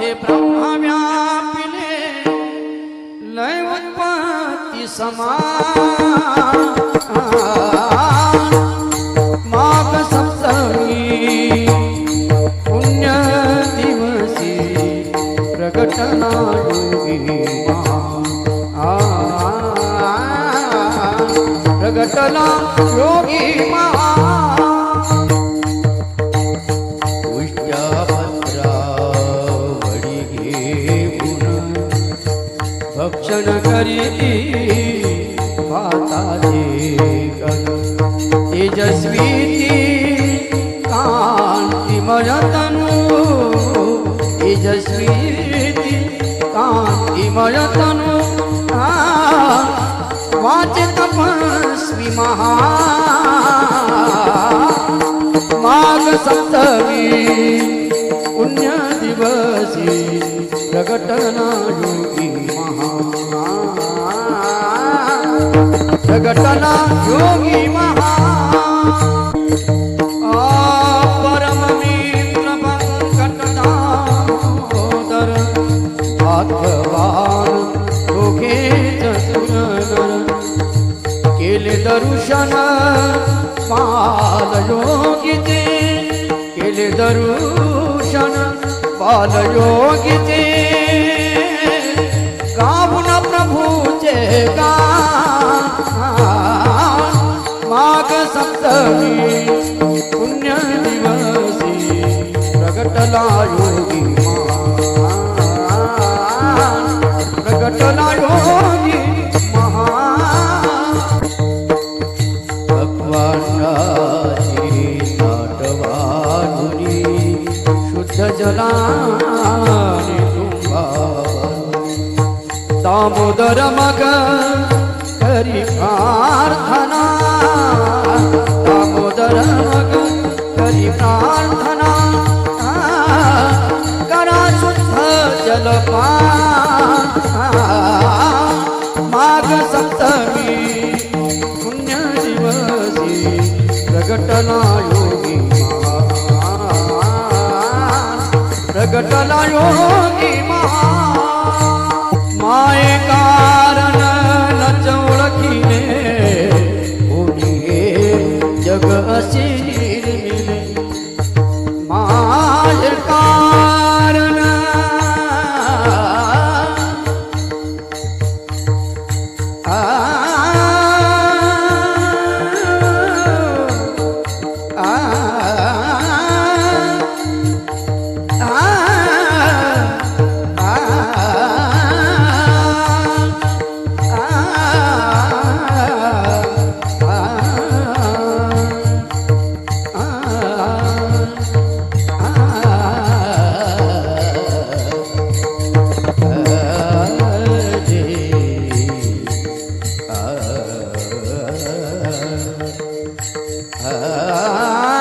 हे लय उत्पत्ति समान माघ सप्तमी पुण्य दिवसी प्रकटना प्रकटना योगी महा भक्षण करीती माता कण तेजस्वी ती कांतिमय तनु तेजस्वी ती कांतिमय तनु आ, वाचे तपस्वी महा माघ सप्तमी पुण्य दिवसी प्रकटना जगतना योगी महा आ, परम मित्र व्यंकटदामोदर भाग्यवान दोघे चतुर केले दर्शन पाल योगिते केले दर्शन पाल योगिते गाऊन प्रभूचे गा सप्तमी पुण्य दिवसी प्रगटला योगी प्रगटला योगी महान भगवानाची नाटवानुनी शुद्ध जला दामोदर मग हरी प्रार्थना जलपान माघ सप्तमी पुण्य दिवसी प्रगटना योगी प्रगटना योगी महा Ah